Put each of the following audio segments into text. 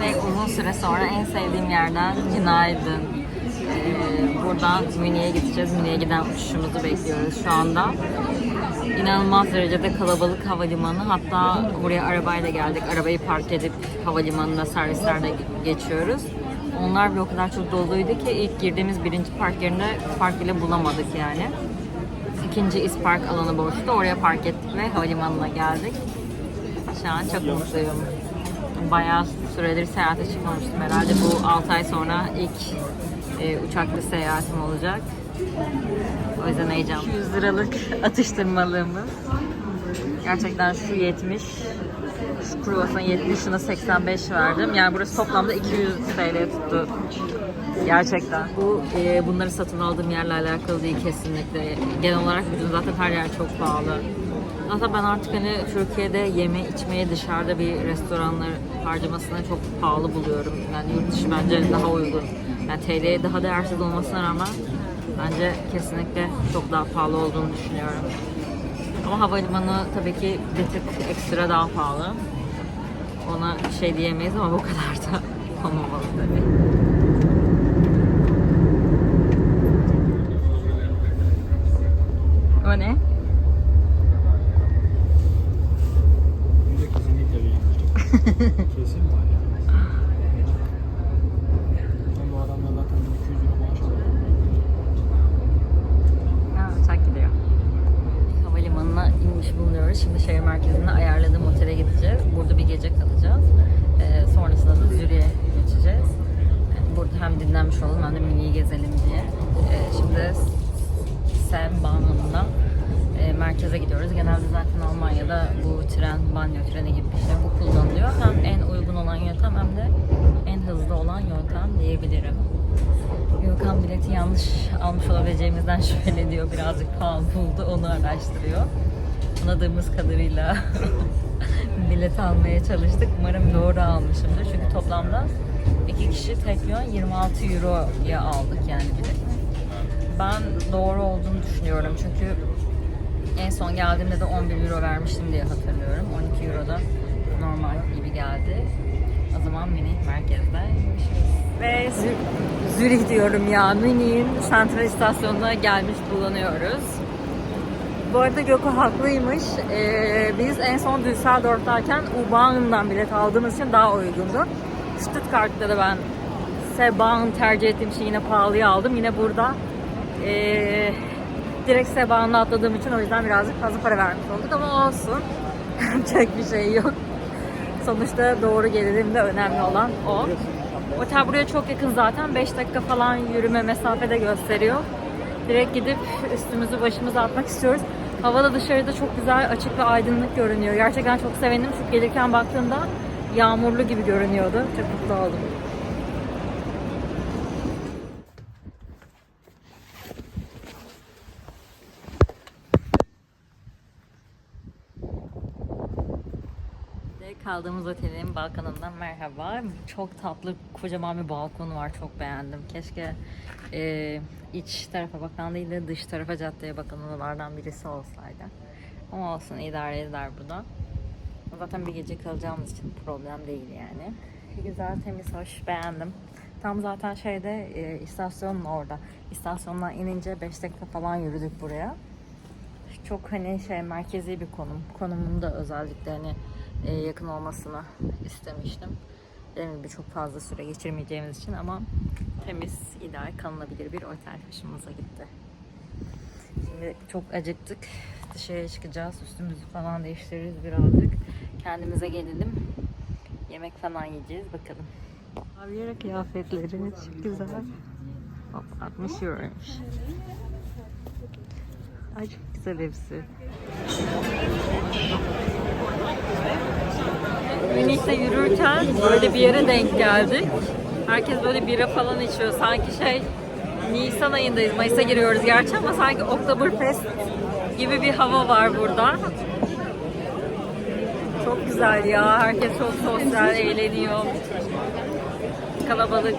Ve uzun süre sonra en sevdiğim yerden günaydın. Ee, buradan Münih'e gideceğiz. Münih'e giden uçuşumuzu bekliyoruz şu anda. İnanılmaz derecede kalabalık havalimanı. Hatta buraya arabayla geldik. Arabayı park edip havalimanına servislerle geçiyoruz. Onlar bile o kadar çok doluydu ki ilk girdiğimiz birinci park yerine park bile bulamadık yani. İkinci ispark alanı boştu. Oraya park ettik ve havalimanına geldik. Şu an çok mutluyum. Bayağı süredir seyahate çıkmamıştım herhalde. Bu 6 ay sonra ilk e, uçaklı seyahatim olacak. O yüzden heyecanlı. 200 liralık atıştırmalığımız. Gerçekten şu 70, şu kruvasan 70, şuna 85 verdim. Yani burası toplamda 200 TL tuttu. Gerçekten. Bu e, bunları satın aldığım yerle alakalı değil kesinlikle. Genel olarak bütün zaten her yer çok pahalı. Zaten ben artık hani Türkiye'de yeme içmeye dışarıda bir restoranlar harcamasına çok pahalı buluyorum. Yani yurt dışı bence daha uygun. Yani TL'ye daha değersiz olmasına rağmen bence kesinlikle çok daha pahalı olduğunu düşünüyorum. Ama havalimanı tabii ki bir tık ekstra daha pahalı. Ona şey diyemeyiz ama bu kadar da olmamalı tabii. O ne? Bunda kesinlikle bir kesin var yani. Ben bu adamla zaten 200 euro maaş alıyorum. Ha, uçak gidiyor. Havalimanına inmiş bulunuyoruz. Şimdi şehir merkezinde ayarladığım otele gideceğiz. Burada bir gece kalacağız. Ee, sonrasında da Zürich'e geçeceğiz. Yani burada hem dinlenmiş olalım hem de Münih'i gezelim diye. Ee, şimdi Sembah'ında e, merkeze gidiyoruz. Genelde zaten Almanya'da bu tren, banyo treni gibi bir şey bu kullanılıyor. Hem en uygun olan yöntem hem de en hızlı olan yöntem diyebilirim. Gökhan bileti yanlış almış olabileceğimizden şüpheli ediyor. Birazcık pahalı buldu. Onu araştırıyor. Anladığımız kadarıyla bilet almaya çalıştık. Umarım doğru almışımdır. Çünkü toplamda iki kişi tek yön 26 euroya aldık yani bilet. Ben doğru olduğunu düşünüyorum. Çünkü en son geldiğimde de 11 euro vermiştim diye hatırlıyorum. 12 euro da normal gibi geldi. O zaman Münih merkezde görüşürüz. Ve Zü- Zürih diyorum ya. Münih'in sentral istasyonuna gelmiş bulunuyoruz. Bu arada Gökhan haklıymış. Ee, biz en son Düsseldorf'tayken U-Bahn'dan bilet aldığımız için daha uygundu. Stuttgart'ta da ben S-Bahn tercih ettiğim için yine pahalıya aldım. Yine burada ee, direkt S-Bahn'la atladığım için o yüzden birazcık fazla para vermiş olduk ama olsun. Yapacak bir şey yok. Sonuçta doğru gelirim de önemli olan o. Otel buraya çok yakın zaten. 5 dakika falan yürüme mesafede gösteriyor. Direkt gidip üstümüzü başımıza atmak istiyoruz. Hava da dışarıda çok güzel, açık ve aydınlık görünüyor. Gerçekten çok sevindim çünkü gelirken baktığımda yağmurlu gibi görünüyordu. Çok mutlu oldum. Ve kaldığımız otelin balkonundan merhaba. Çok tatlı kocaman bir balkonu var. Çok beğendim. Keşke e, iç tarafa bakan değil de dış tarafa caddeye bakan odalardan birisi olsaydı. Ama olsun idare eder bu da. Zaten bir gece kalacağımız için problem değil yani. Güzel, temiz, hoş. Beğendim. Tam zaten şeyde e, istasyonun orada. İstasyondan inince 5 dakika falan yürüdük buraya çok hani şey merkezi bir konum. Konumun da özellikle hani e, yakın olmasını istemiştim. Dediğim gibi çok fazla süre geçirmeyeceğimiz için ama temiz, ideal, kalınabilir bir otel hoşumuza gitti. Şimdi çok acıktık. Dışarıya çıkacağız. Üstümüzü falan değiştiririz birazcık. Kendimize gelelim. Yemek falan yiyeceğiz. Bakalım. Bavyera kıyafetleri çok güzel. Hop 60 euroymuş. Ay çok güzel hepsi. Münih'te yürürken böyle bir yere denk geldik. Herkes böyle bira falan içiyor. Sanki şey Nisan ayındayız. Mayıs'a giriyoruz gerçi ama sanki Oktoberfest gibi bir hava var burada. Çok güzel ya. Herkes çok sosyal, eğleniyor. Kalabalık.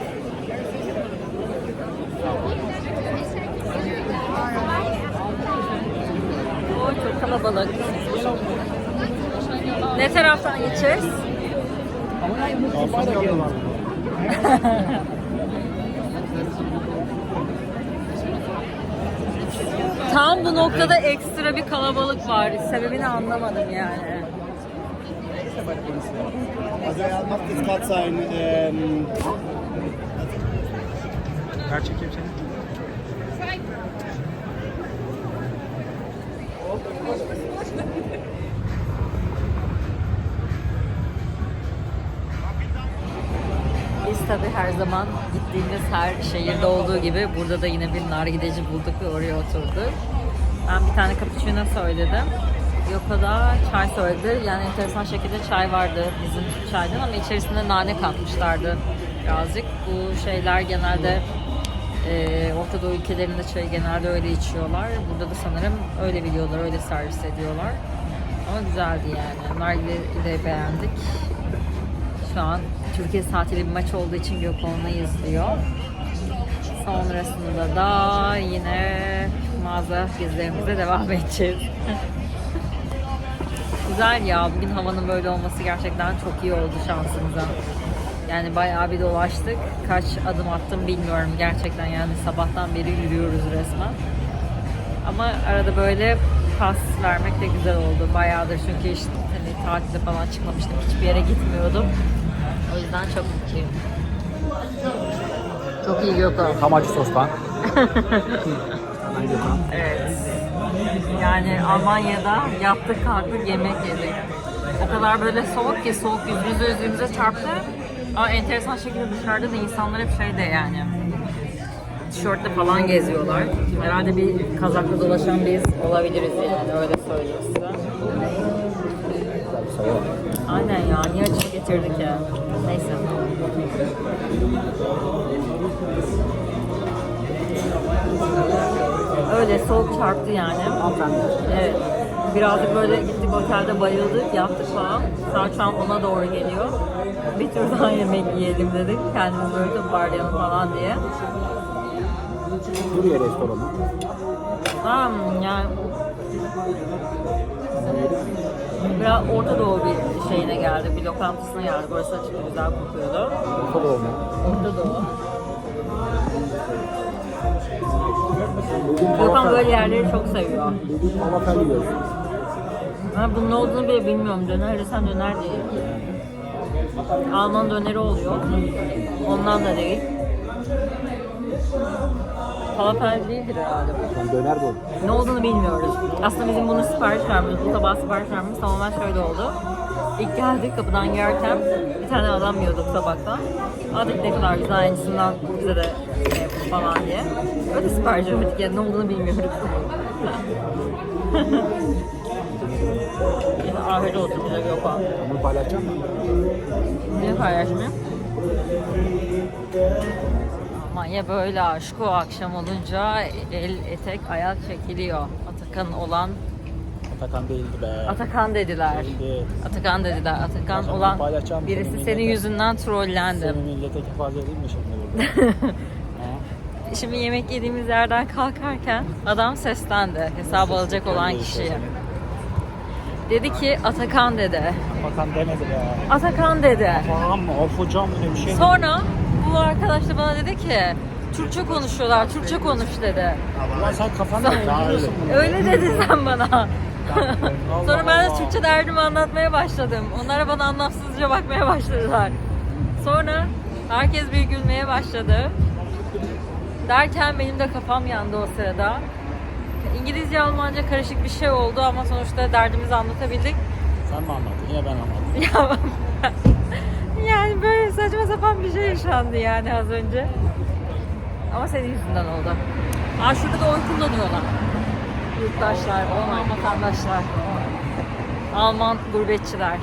O çok kalabalık. Ne taraftan geçeceğiz? Tam bu noktada ekstra bir kalabalık var. Sebebini anlamadım yani. Also er macht jetzt gerade sein ähm, Ver çekeyim seni. Biz tabii her zaman gittiğimiz her şehirde olduğu gibi burada da yine bir nargileci bulduk ve oraya oturduk. Ben bir tane cappuccino söyledim. Yoko da çay söyledi. Yani enteresan şekilde çay vardı bizim çaydan ama içerisinde nane katmışlardı birazcık. Bu şeyler genelde e, Orta Doğu ülkelerinde çayı genelde öyle içiyorlar. Burada da sanırım öyle biliyorlar, öyle servis ediyorlar. Ama güzeldi yani. Nargileyi de beğendik. Şu an Türkiye saatili bir maç olduğu için Gökhan'ı izliyor. Sonrasında da yine mağaza gezilerimize devam edeceğiz. Güzel ya. Bugün havanın böyle olması gerçekten çok iyi oldu şansımıza. Yani bayağı bir dolaştık. Kaç adım attım bilmiyorum gerçekten yani sabahtan beri yürüyoruz resmen. Ama arada böyle pas vermek de güzel oldu. Bayağıdır çünkü işte hani tatilde falan çıkmamıştım. Hiçbir yere gitmiyordum. O yüzden çok mutluyum. Çok iyi Gökhan. Tam acı sostan. Evet. Yani Almanya'da yattık kalktık yemek yedik. O kadar böyle soğuk ki soğuk yüzümüze yüzümüze çarptı. Ama enteresan şekilde dışarıda da insanlar hep şeyde yani tişörtle falan geziyorlar. Herhalde bir kazakla dolaşan biz olabiliriz yani öyle söyleyeyim size. Aynen ya niye açık getirdik ya. Neyse. Öyle soğuk çarptı yani. Evet. Birazcık böyle gittik otelde bayıldık, yaptık falan. Saat şu an ona doğru geliyor. Bir tur daha yemek yiyelim dedik. Kendimizi böyle toparlayalım falan diye. Suriye restoranı. Tamam yani biraz Orta Doğu bir şeyine geldi, bir lokantasına geldi. Burası açık güzel kokuyordu. Orta Doğu mu? Orta Doğu. Gökhan böyle yerleri çok seviyor. Bugün falafel yiyoruz. Ben bunun ne olduğunu bile bilmiyorum. Döner desem döner değil. Alman döneri oluyor. Ondan da değil. Falafel değildir herhalde bu. Ben döner bu. Ne olduğunu bilmiyoruz. Aslında bizim bunu sipariş vermemiz, bu tabağı sipariş vermemiz tamamen şöyle oldu. İlk geldik kapıdan girerken bir tane adam yiyordu bu tabaktan. Aa dedik ne kadar güzel aynısından bize de şey yapın falan diye. Öyle sipariş vermedik yani ne olduğunu bilmiyoruz. Yine afiyet olsun bize o. Bunu paylaşacağım mı? Ne paylaşmayayım? Almanya böyle aşk o akşam olunca el etek ayak çekiliyor. Atakan olan Atakan değildi be. Atakan dediler. Değildi. Atakan dediler. Atakan Atakan olan birisi seni senin millete. yüzünden trollendim. Seni millete ifade edeyim mi şimdi burada? Şimdi yemek yediğimiz yerden kalkarken adam seslendi. Hesabı alacak olan kişiye. Dedi ki Atakan dedi. Atakan demedi be. Atakan dedi. Falan mı? Of hocam bir şey mi? Sonra bu arkadaş da bana dedi ki Türkçe konuşuyorlar, Türkçe konuş dedi. Ulan sen kafanda mı uyduruyorsun bunu? Öyle dedi sen bana. Sonra ben de. Türkçe derdimi anlatmaya başladım. Onlar bana anlamsızca bakmaya başladılar. Sonra herkes bir gülmeye başladı. Derken benim de kafam yandı o sırada. İngilizce, Almanca karışık bir şey oldu ama sonuçta derdimizi anlatabildik. Sen mi anlattın? Yine ben anlattım. Ya yani böyle saçma sapan bir şey yaşandı yani az önce. Ama senin yüzünden oldu. Aa şurada da oy kullanıyorlar. Yurttaşlar, Alman vatandaşlar. Alman gurbetçiler.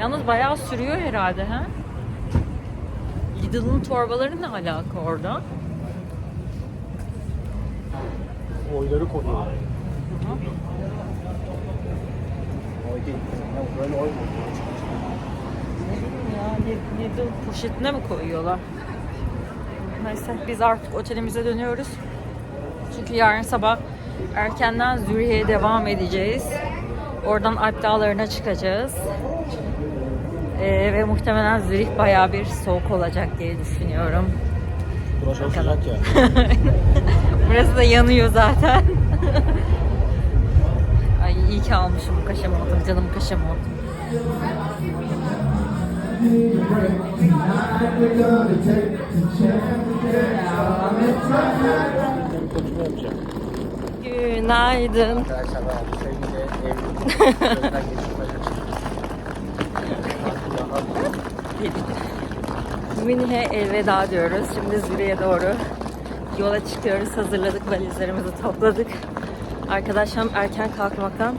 Yalnız bayağı sürüyor herhalde ha? Lidl'ın torbaları ne alaka orada? Oyları koyuyor. Oy değil. Böyle oy mu? Ne ya poşetine mi koyuyorlar? Neyse biz artık otelimize dönüyoruz. Çünkü yarın sabah erkenden Zürih'e devam edeceğiz. Oradan Alp Dağları'na çıkacağız. Ee, ve muhtemelen Zürih bayağı bir soğuk olacak diye düşünüyorum. Burası çok sıcak ya. Burası da yanıyor zaten. Ay iyi ki almışım bu kaşamotum. Canım kaşamotum. Ben konuşma yapacağım. Günaydın. Arkadaşlar ben sevgili evlilik gözden geçirmeye Münih'e elveda diyoruz. Şimdi Zürih'e doğru yola çıkıyoruz. Hazırladık valizlerimizi topladık. Arkadaşlarım erken kalkmaktan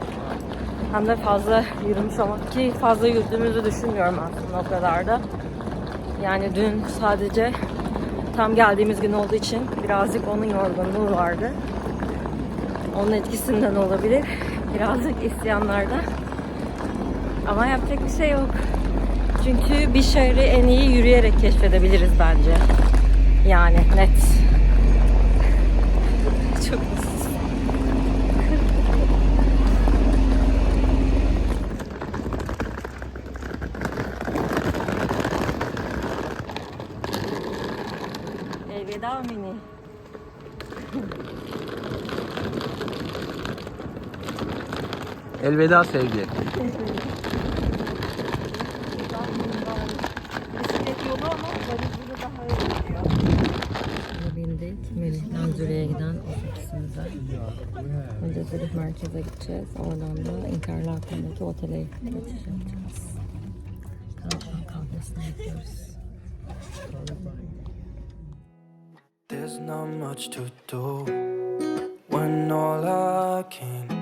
hem de fazla yürümüş olmak ki fazla yürüdüğümüzü düşünmüyorum aslında o kadar da. Yani dün sadece tam geldiğimiz gün olduğu için birazcık onun yorgunluğu vardı. Onun etkisinden olabilir. Birazcık isyanlarda. Ama yapacak bir şey yok. Çünkü bir şehri en iyi yürüyerek keşfedebiliriz bence. Yani net. Çok mutsuz. Elveda Mini. Elveda sevgi. Bindik. Melih'ten Zürih'e giden otobüsümüze. Önce Zürih merkeze gideceğiz. Oradan da Interlaken'deki otele geçiş yapacağız. Kalkan kalkmasını bekliyoruz. There's not much to do when all I can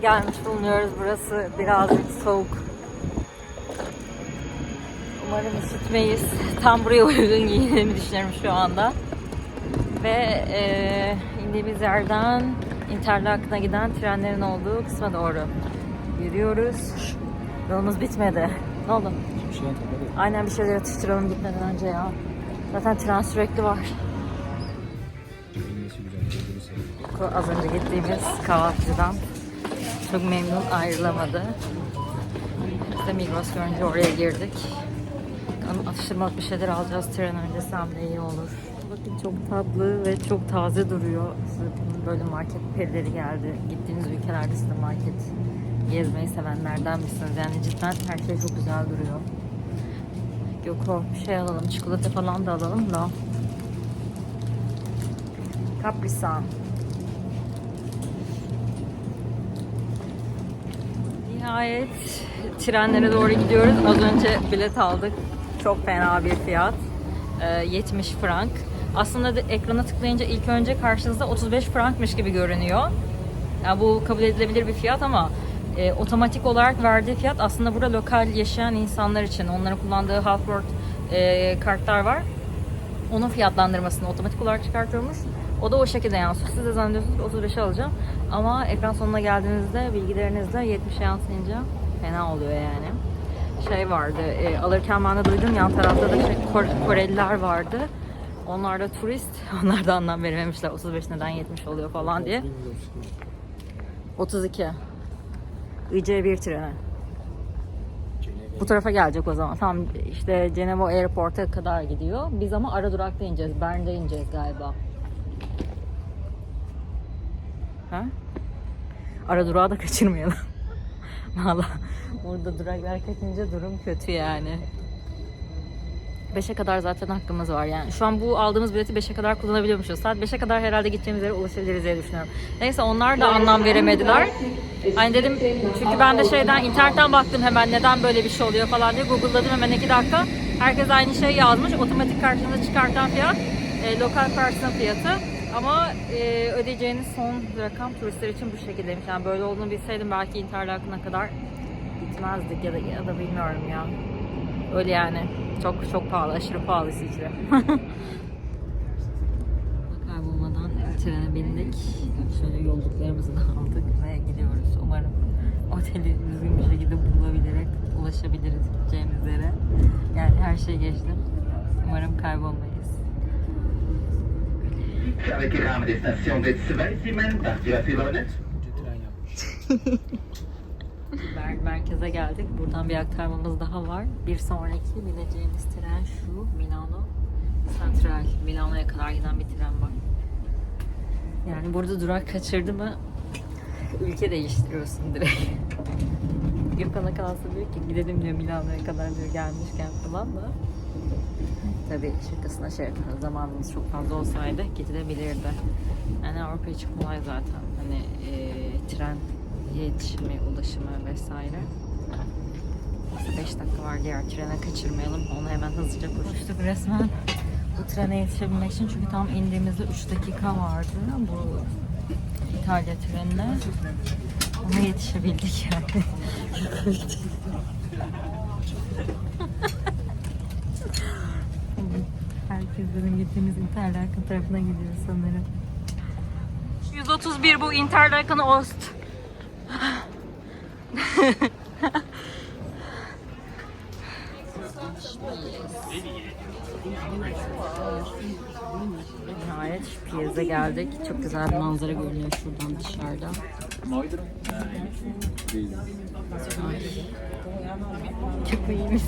gelmiş bulunuyoruz. Burası birazcık soğuk. Umarım üşütmeyiz. Tam buraya uygun giyindiğimi düşünüyorum şu anda. Ve eee indiğimiz yerden Interlaken'a giden trenlerin olduğu kısma doğru yürüyoruz. Yolumuz bitmedi. Ne oldu? Bir şey. Aynen bir şeyler atıştıralım gitmeden önce ya. Zaten tren sürekli var. Az önce gittiğimiz kahvaltıcıdan çok memnun ayrılamadı. Biz de Migros görünce oraya girdik. Bakalım atıştırmalık bir şeyler alacağız tren öncesi hem de iyi olur. Bakın çok tatlı ve çok taze duruyor. Size böyle market perileri geldi. Gittiğiniz ülkelerde size market gezmeyi sevenlerden misiniz? Yani cidden her şey çok güzel duruyor. Göko bir şey alalım. Çikolata falan da alalım da. Kaprisan. Nihayet trenlere doğru gidiyoruz. Az önce bilet aldık. Çok fena bir fiyat. Ee, 70 frank. Aslında da ekrana tıklayınca ilk önce karşınızda 35 frankmış gibi görünüyor. Yani bu kabul edilebilir bir fiyat ama e, otomatik olarak verdiği fiyat aslında burada lokal yaşayan insanlar için onların kullandığı Halford e, kartlar var. Onun fiyatlandırmasını otomatik olarak çıkartıyormuş. O da o şekilde yansıyor. Siz de zannediyorsunuz ki 35'e alacağım. Ama ekran sonuna geldiğinizde bilgilerinizde 70'e yansıyınca fena oluyor yani. Şey vardı, e, alırken ben de duydum yan tarafta da şey, Kor- Koreliler vardı. Onlar da turist. Onlar da anlam verememişler 35 neden 70 oluyor falan diye. 32. IC1 treni. Bu tarafa gelecek o zaman. Tam işte Ceneva Airport'a kadar gidiyor. Biz ama ara durakta ineceğiz. Bern'de ineceğiz galiba. Ha? Ara durağı da kaçırmayalım. Valla burada duraklar kaçınca durum kötü yani. 5'e kadar zaten hakkımız var yani. Şu an bu aldığımız bileti 5'e kadar kullanabiliyormuşuz. Saat 5'e kadar herhalde gideceğimiz yere ulaşabiliriz diye düşünüyorum. Neyse onlar da anlam veremediler. Hani dedim çünkü ben de şeyden internetten baktım hemen neden böyle bir şey oluyor falan diye google'ladım hemen 2 dakika. Herkes aynı şey yazmış. Otomatik karşınıza çıkartan fiyat e, lokal kartının fiyatı. Ama e, ödeyeceğiniz son rakam turistler için bu şekildeymiş. Yani böyle olduğunu bilseydim belki Interlaken'a kadar gitmezdik ya da ya da bilmiyorum ya. Öyle yani. Çok çok pahalı, aşırı pahalı İsviçre. Kaybolmadan trene bindik. Şöyle yolluklarımızı da aldık ve gidiyoruz. Umarım oteli düzgün bir şekilde bulabilerek ulaşabiliriz gideceğimiz yere. Yani her şey geçtim. Umarım kaybolmayız. Avec les rames des stations d'Etzweisimmen, partir à Filonet. Merkeze geldik. Buradan bir aktarmamız daha var. Bir sonraki bineceğimiz tren şu Milano Central. Milano'ya kadar giden bir tren var. Yani burada durak kaçırdı mı ülke değiştiriyorsun direkt. Gökhan'a kalsa diyor ki gidelim diyor Milano'ya kadar diyor gelmişken falan da. Tabii şakasına şey. Zamanımız çok fazla olsaydı gidilebilirdi. Yani Avrupa için kolay zaten. Hani e, tren iletişimi, ulaşımı vesaire. 5 dakika var diğer trene kaçırmayalım. Onu hemen hızlıca koştuk resmen. Bu trene yetişebilmek için çünkü tam indiğimizde 3 dakika vardı. Bu İtalya trenine. Ona yetişebildik yani. Herkes benim gittiğimiz Interlaken tarafına gidiyor sanırım. 131 bu Interlaken Ost. Nihayet şu Piyaz'a geldik. Çok güzel bir manzara görünüyor şuradan dışarıda. Çok iyiymiş.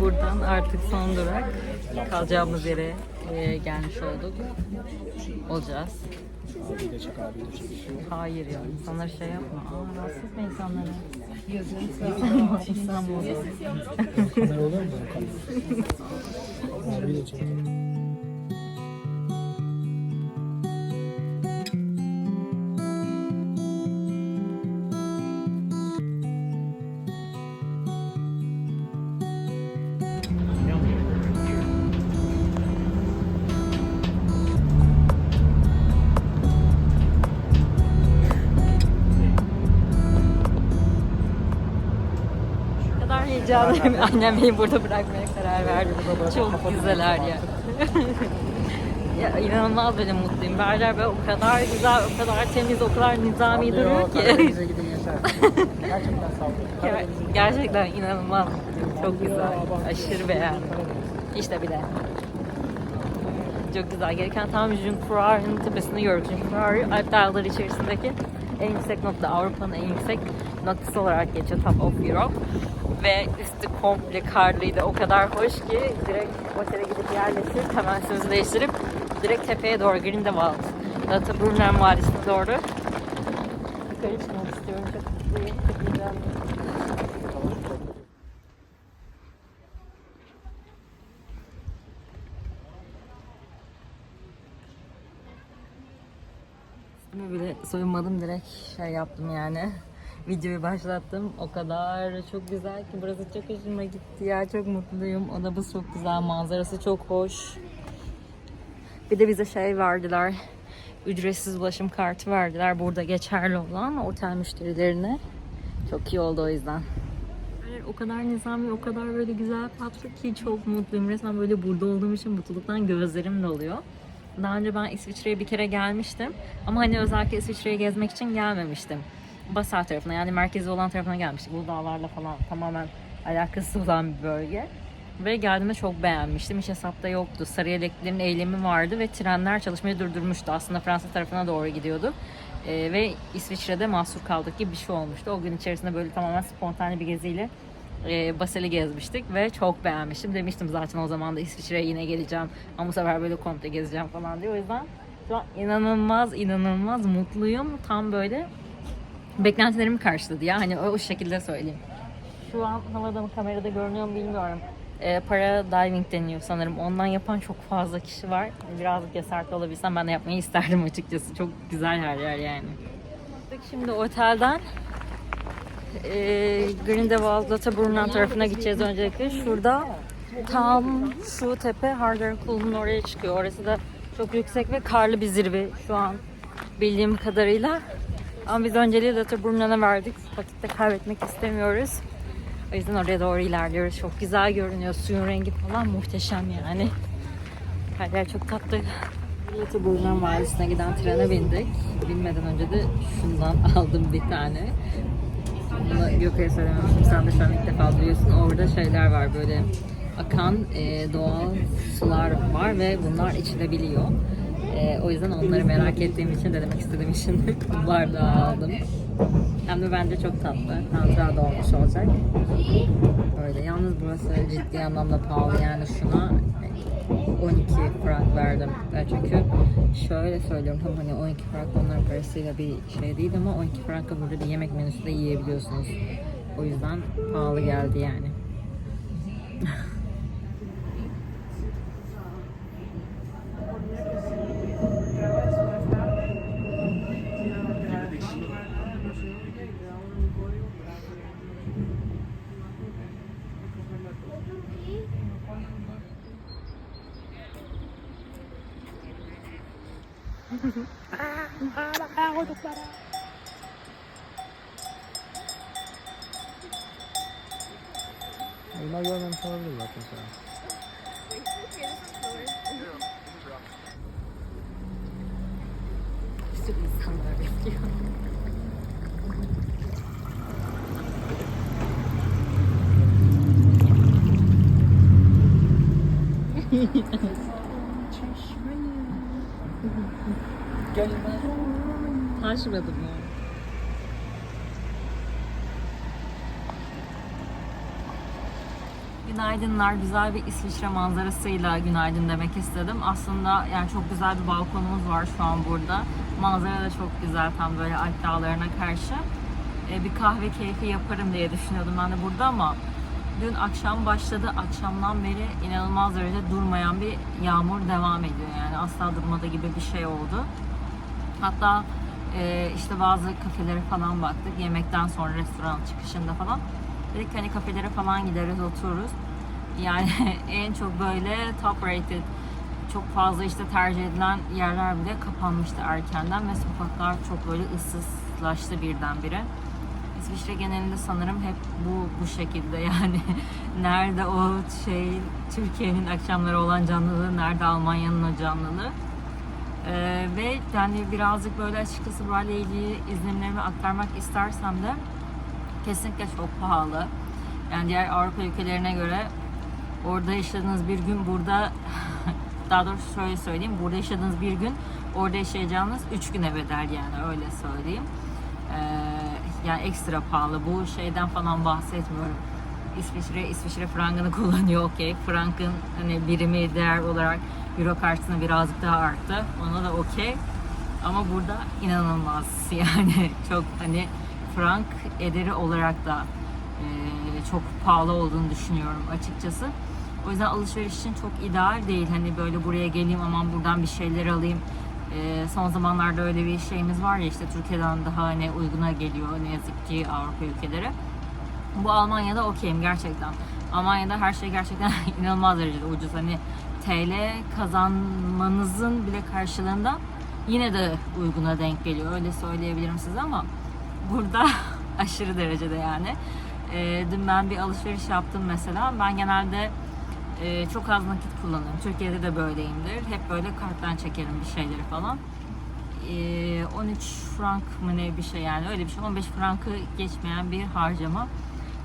Buradan artık son durak kalacağımız yere e, gelmiş olduk. Olacağız. Abi de çek abi de çek. Hayır ya insanlara şey yapma. Aa rahatsız etme insanları. İstanbul'da. Kamera oluyor mu? Abi de çek. Heyecanlıyım. Annem beni burada bırakmaya karar verdi. Çok güzel her yer. ya inanılmaz böyle mutluyum. Her yer böyle o kadar güzel, o kadar temiz, o kadar nizami duruyor ki. Karadeniz'e gidin. Gerçekten sağ olun. Ger- Gerçekten inanılmaz. Çok güzel. Aşırı beğendim. İşte bile. Çok güzel. Gereken tam Jungfrau'nun tepesinde gördük. Jungfrau Alp dağları içerisindeki en yüksek nokta. Avrupa'nın en yüksek noktası olarak geçiyor. Top of Europe. Ve üstü komple karlıydı. O kadar hoş ki direkt otele gidip yerleşip hemen sözü değiştirip direkt tepeye doğru Grindelwald. Lauterbrunnen Vadisi'ne doğru yukarı çıkmak istiyorum. Çok mutluyum. Çok bile soyunmadım direkt şey yaptım yani. Videoyu başlattım. O kadar çok güzel ki burası çok hoşuma gitti ya. Çok mutluyum. Odamız çok güzel. Manzarası çok hoş. Bir de bize şey verdiler. Ücretsiz ulaşım kartı verdiler. Burada geçerli olan otel müşterilerine. Çok iyi oldu o yüzden. O kadar nizami, o kadar böyle güzel patlı ki çok mutluyum. Resmen böyle burada olduğum için mutluluktan gözlerim doluyor. Daha önce ben İsviçre'ye bir kere gelmiştim. Ama hani özellikle İsviçre'yi gezmek için gelmemiştim. Basel tarafına yani merkezi olan tarafına gelmiştik. Bu dağlarla falan tamamen alakası olan bir bölge. Ve geldiğimde çok beğenmiştim. Hiç hesapta yoktu. Sarı yeleklerin eylemi vardı ve trenler çalışmayı durdurmuştu. Aslında Fransa tarafına doğru gidiyordu. Ee, ve İsviçre'de mahsur kaldık gibi bir şey olmuştu. O gün içerisinde böyle tamamen spontane bir geziyle e, Basel'i gezmiştik ve çok beğenmiştim. Demiştim zaten o zaman da İsviçre'ye yine geleceğim ama bu sefer böyle komple gezeceğim falan diye. O yüzden şu an inanılmaz inanılmaz mutluyum. Tam böyle beklentilerimi karşıladı ya. Hani o, o şekilde söyleyeyim. Şu an havada mı kamerada görünüyor mu bilmiyorum. E, para diving deniyor sanırım. Ondan yapan çok fazla kişi var. Birazcık cesaretli olabilsem ben de yapmayı isterdim açıkçası. Çok güzel her yer yani. Şimdi otelden e, Grindelwald, Lauterbrunnen tarafına gideceğiz öncelikle. Şurada tam şu tepe Harder Kul'un oraya çıkıyor. Orası da çok yüksek ve karlı bir zirve şu an bildiğim kadarıyla. Ama biz önceliği Lauterbrunnen'e verdik. Vakitte kaybetmek istemiyoruz. O yüzden oraya doğru ilerliyoruz. Çok güzel görünüyor. Suyun rengi falan muhteşem yani. Her yer çok tatlı. Lauterbrunnen Vadisi'ne giden trene bindik. Binmeden önce de şundan aldım bir tane. Bunu Gökay'a söylememiştim. Sen de şu an ilk defa duyuyorsun. Orada şeyler var böyle akan e, doğal sular var ve bunlar içilebiliyor. E, o yüzden onları merak ettiğim için de demek istediğim için bu bardağı aldım. Hem de bence çok tatlı. Hatıra da olmuş olacak. Öyle. Yalnız burası ciddi anlamda pahalı yani şuna 12 frank verdim. Çünkü şöyle söylüyorum tam hani 12 frank onların parasıyla bir şey değil ama 12 franka burada bir yemek menüsü de yiyebiliyorsunuz. O yüzden pahalı geldi yani. Bunlar görmemiş olabilir zaten sana. Bir sürü insanlar bekliyor. Taşmadı mı? Günaydınlar. Güzel bir İsviçre manzarasıyla günaydın demek istedim. Aslında yani çok güzel bir balkonumuz var şu an burada. Manzara da çok güzel tam böyle Alp dağlarına karşı. Ee, bir kahve keyfi yaparım diye düşünüyordum ben de burada ama dün akşam başladı. Akşamdan beri inanılmaz derecede durmayan bir yağmur devam ediyor. Yani asla durmadı gibi bir şey oldu. Hatta e, işte bazı kafelere falan baktık. Yemekten sonra restoran çıkışında falan. Dedik hani kafelere falan gideriz otururuz. Yani en çok böyle top rated çok fazla işte tercih edilen yerler bile kapanmıştı erkenden ve sokaklar çok böyle ıssızlaştı birdenbire. İsviçre genelinde sanırım hep bu bu şekilde yani nerede o şey Türkiye'nin akşamları olan canlılığı, nerede Almanya'nın o canlılığı. Ee, ve yani birazcık böyle açıkçası burayla ilgili izlenimlerimi aktarmak istersem de kesinlikle çok pahalı. Yani diğer Avrupa ülkelerine göre orada yaşadığınız bir gün burada daha doğrusu şöyle söyleyeyim burada yaşadığınız bir gün orada yaşayacağınız 3 güne bedel yani öyle söyleyeyim. Ee, yani ekstra pahalı bu şeyden falan bahsetmiyorum. İsviçre, İsviçre frangını kullanıyor okey. Frankın hani birimi değer olarak euro karşısında birazcık daha arttı. Ona da okey. Ama burada inanılmaz yani çok hani frank ederi olarak da e, çok pahalı olduğunu düşünüyorum açıkçası. O yüzden alışveriş için çok ideal değil. Hani böyle buraya geleyim aman buradan bir şeyler alayım. E, son zamanlarda öyle bir şeyimiz var ya işte Türkiye'den daha hani uyguna geliyor ne yazık ki Avrupa ülkeleri. Bu Almanya'da okeyim gerçekten. Almanya'da her şey gerçekten inanılmaz derecede ucuz. Hani TL kazanmanızın bile karşılığında yine de uyguna denk geliyor. Öyle söyleyebilirim size ama burada aşırı derecede yani. Ee, dün ben bir alışveriş yaptım mesela. Ben genelde e, çok az nakit kullanırım. Türkiye'de de böyleyimdir. Hep böyle karttan çekerim bir şeyleri falan. Ee, 13 frank mı ne bir şey yani öyle bir şey. 15 frankı geçmeyen bir harcama.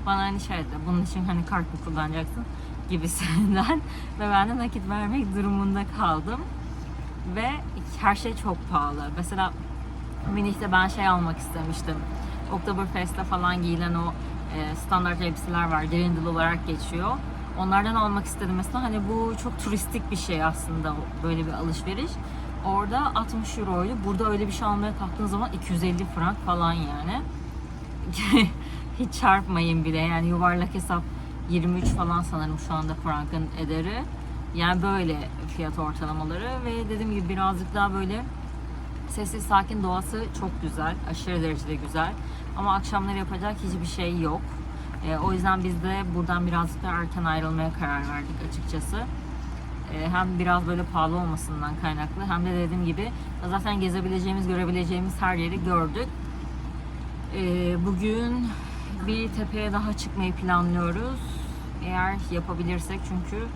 Bana hani şey dedi, bunun için hani kart mı kullanacaksın gibisinden. Ve ben de nakit vermek durumunda kaldım. Ve her şey çok pahalı. Mesela Münih'te ben şey almak istemiştim. Oktoberfest'te falan giyilen o e, standart elbiseler var. Dirindl olarak geçiyor. Onlardan almak istedim mesela. Hani bu çok turistik bir şey aslında böyle bir alışveriş. Orada 60 euroydu. Burada öyle bir şey almaya kalktığın zaman 250 frank falan yani. Hiç çarpmayın bile. Yani yuvarlak hesap 23 falan sanırım şu anda frankın ederi. Yani böyle fiyat ortalamaları ve dediğim gibi birazcık daha böyle sessiz sakin doğası çok güzel. Aşırı derecede güzel. Ama akşamları yapacak hiçbir şey yok. E, o yüzden biz de buradan birazcık daha erken ayrılmaya karar verdik açıkçası. E, hem biraz böyle pahalı olmasından kaynaklı hem de dediğim gibi zaten gezebileceğimiz, görebileceğimiz her yeri gördük. Ee, bugün bir tepeye daha çıkmayı planlıyoruz. Eğer yapabilirsek çünkü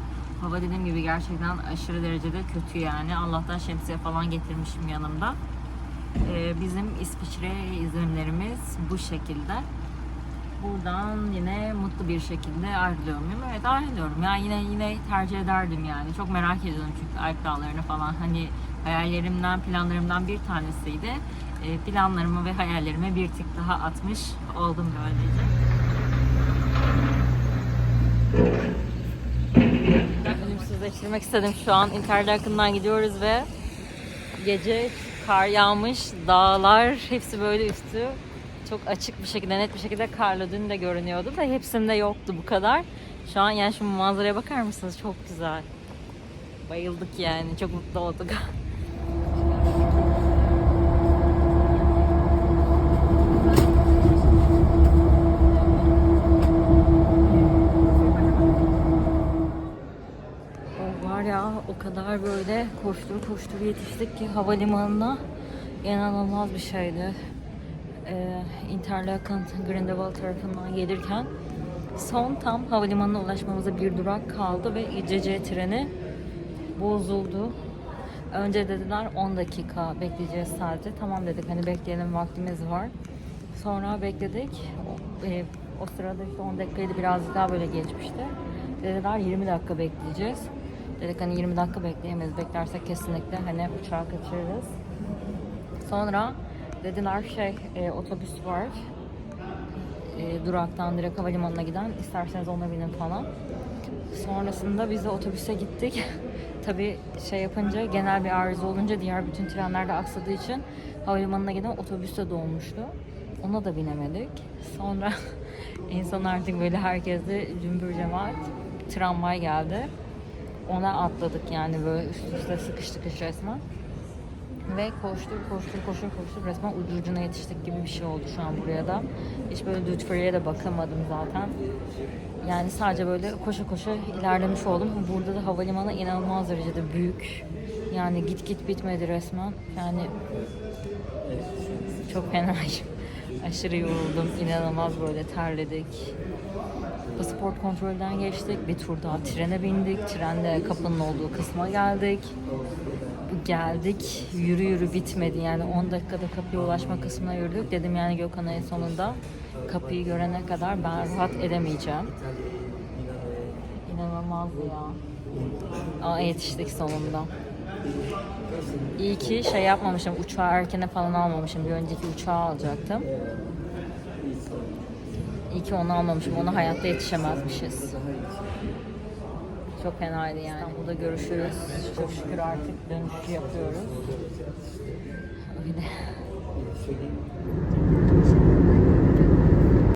hava dediğim gibi gerçekten aşırı derecede kötü yani. Allah'tan şemsiye falan getirmişim yanımda. Ee, bizim İsviçre izlenimlerimiz bu şekilde. Buradan yine mutlu bir şekilde ayrılıyor muyum? Evet ayrılıyorum. Ya yine yine tercih ederdim yani. Çok merak ediyordum çünkü Alp Dağları'nı falan. Hani hayallerimden, planlarımdan bir tanesiydi. Ee, planlarımı ve hayallerime bir tık daha atmış oldum böylece. Ölümsüzleştirmek istedim şu an. Interlaken'dan gidiyoruz ve gece kar yağmış, dağlar hepsi böyle üstü çok açık bir şekilde, net bir şekilde karlı dün de görünüyordu da hepsinde yoktu bu kadar. Şu an yani şu manzaraya bakar mısınız? Çok güzel. Bayıldık yani. Çok mutlu olduk. O var ya o kadar böyle koştur koştur yetiştik ki havalimanına inanılmaz bir şeydi. Ee, Interlaken Grindelwald tarafından gelirken son tam havalimanına ulaşmamıza bir durak kaldı ve İCC treni bozuldu. Önce dediler 10 dakika bekleyeceğiz sadece. Tamam dedik hani bekleyelim vaktimiz var. Sonra bekledik. O, e, o sırada işte 10 dakikaydı birazcık daha böyle geçmişti. Dediler 20 dakika bekleyeceğiz. Dedik hani 20 dakika bekleyemeyiz. Beklersek kesinlikle hani uçağı kaçırırız. Sonra dediler şey e, otobüs var. E, duraktan direkt havalimanına giden. İsterseniz ona binin falan. Sonrasında biz de otobüse gittik. Tabii şey yapınca genel bir arıza olunca diğer bütün trenler de aksadığı için havalimanına giden otobüs de dolmuştu. Ona da binemedik. Sonra en son artık böyle herkeste cümbür cemaat tramvay geldi. Ona atladık yani böyle üst üste sıkış sıkış resmen. Ve koştur koştur koştur koştur resmen ucu ucuna yetiştik gibi bir şey oldu şu an buraya da. Hiç böyle duty de bakamadım zaten. Yani sadece böyle koşa koşa ilerlemiş oldum. Burada da havalimanı inanılmaz derecede büyük. Yani git git bitmedi resmen. Yani çok fenayım. Aşırı yoruldum. İnanılmaz böyle terledik. Pasaport kontrolden geçtik. Bir tur daha trene bindik. Trende kapının olduğu kısma geldik. Geldik. Yürü yürü bitmedi. Yani 10 dakikada kapıya ulaşma kısmına yürüdük. Dedim yani Gökhan en sonunda kapıyı görene kadar ben rahat edemeyeceğim. İnanılmazdı ya. Aa yetiştik sonunda. İyi ki şey yapmamışım, uçağı erkene falan almamışım. Bir önceki uçağı alacaktım. İyi ki onu almamışım. Ona hayatta yetişemezmişiz. Çok fenaydı yani. İstanbul'da görüşürüz. Çok şükür artık dönüşü yapıyoruz. Öyle.